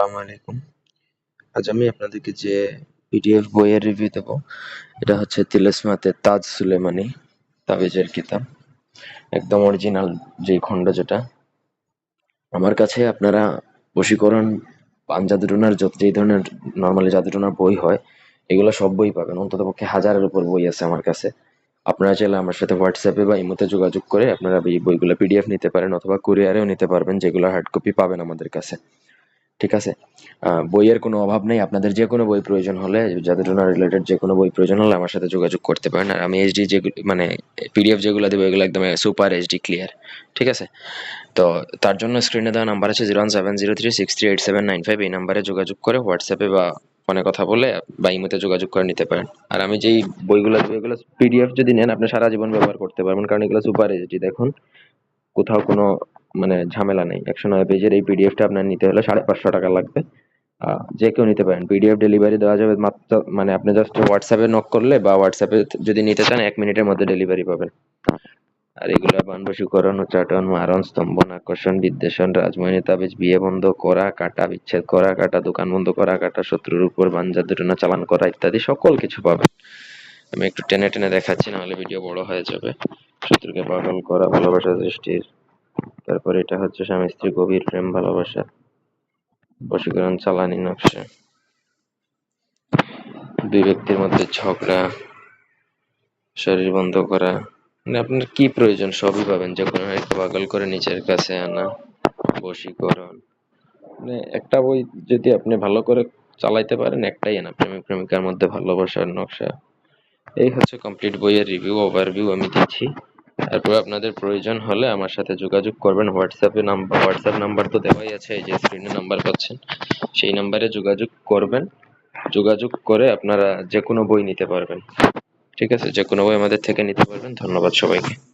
আসসালামু আলাইকুম। আজ আমি আপনাদেরকে যে পিডিএফ বইয়ের রিভিউ দেব, এটা হচ্ছে তিলেসমাতের তাজ সুলেমানি তাবিজের কিতাব। একদম অরিজিনাল যে খণ্ড যেটা। আমার কাছে আপনারা বশীকরণ পান যত যেই ধরনের নর্মালি জাদুটনার বই হয়, এগুলো সব বই পাবেন। অন্তত পক্ষে হাজারের উপর বই আছে আমার কাছে। আপনারা চাইলে আমার সাথে হোয়াটসঅ্যাপে বা ইমোতে যোগাযোগ করে আপনারা এই বইগুলো পিডিএফ নিতে পারেন অথবা কুরিয়ারেও নিতে পারবেন, যেগুলো হার্ড কপি পাবেন আমাদের কাছে। ঠিক আছে? বইয়ের কোনো অভাব নেই। আপনাদের যে কোনো বই প্রয়োজন হলে জাদুটনা রিলেটেড যে কোনো বই প্রয়োজন হলে আমার সাথে যোগাযোগ করতে পারেন। আর আমি এইচডি যেগুলো মানে পিডিএফ যেগুলো দেবো, এগুলো একদম সুপার এইচডি ক্লিয়ার ঠিক আছে? তো তার জন্য স্ক্রিনে দেওয়া নাম্বার আছে zero one seven zero three six three eight seven nine five এই নাম্বারে যোগাযোগ করে হোয়াটসঅ্যাপে বা ফোনে কথা বলে বা ইমোতে যোগাযোগ করে নিতে পারেন। আর আমি যেই বইগুলো দেবো, এগুলো পিডিএফ যদি নেন, আপনি সারা জীবন ব্যবহার করতে পারবেন। কারণ এগুলো সুপার এইচডি দেখুন। কোথাও কোনো মানে ঝামেলা নেই। একশো নয় পেজের এই পিডিএফটা আপনার নিতে হলে সাড়ে পাঁচশো টাকা লাগবে। যে কেউ নিতে পারেন। পিডিএফ ডেলিভারি দেওয়া যাবে মাত্র মানে আপনি জাস্ট হোয়াটসঅ্যাপে নক করলে বা হোয়াটসঅ্যাপে যদি নিতে চান, এক মিনিটের মধ্যে ডেলিভারি পাবেন। আর এগুলো বানবশীকরণ উচ্চাটন, মারণ স্তম্ভন আকর্ষণ, বিদ্বেষণ রাজমণি তাবিজ, বিয়ে বন্ধ, করা, কাটা, বিচ্ছেদ, করা, কাটা, দোকান বন্ধ, করা, কাটা, শত্রুর উপর বাঞ্জা দুটনা চালান, করা ইত্যাদি সকল কিছু পাবেন। আমি একটু টেনে টেনে দেখাচ্ছি, নাহলে ভিডিও বড় হয়ে যাবে। শত্রুকে পাগল করা, ভালোবাসা, সৃষ্টির তারপর এটা হচ্ছে স্বামী স্ত্রী গভীর প্রেম, ভালোবাসা, বশীকরণ, চালানি, নকশা। দুই ব্যক্তির মধ্যে ঝগড়া, শরীর বন্ধ করা। মানে আপনার কি প্রয়োজন সবই পাবেন, যে কোনো একটা পাগল করে নিচের কাছে আনা, বশীকরণ। মানে একটা বই যদি আপনি ভালো করে চালাইতে পারেন, একটাই না প্রেমিক, প্রেমিকার মধ্যে ভালোবাসার নকশা। এই হচ্ছে কমপ্লিট বইয়ের রিভিউ ওভারভিউ আমি দিচ্ছি। তারপর আপনাদের প্রয়োজন হলে আমার সাথে যোগাযোগ করবেন। হোয়াটসঅ্যাপে নাম্বার হোয়াটসঅ্যাপ নাম্বার তো দেওয়াই আছে, এই যে স্ক্রিনে নাম্বার পাচ্ছেন। সেই নাম্বারে যোগাযোগ করবেন। যোগাযোগ করে আপনারা যে কোনো বই নিতে পারবেন। ঠিক আছে? যে কোনো বই আমাদের থেকে নিতে পারবেন। ধন্যবাদ সবাইকে।